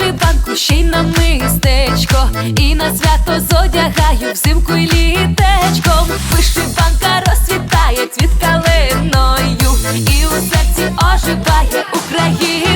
вишиванку, ще й на мистечко, і на свято зодягаю взимку й літечком. Вишиванка розцвітає цвіткалиною і у серці оживає Україна.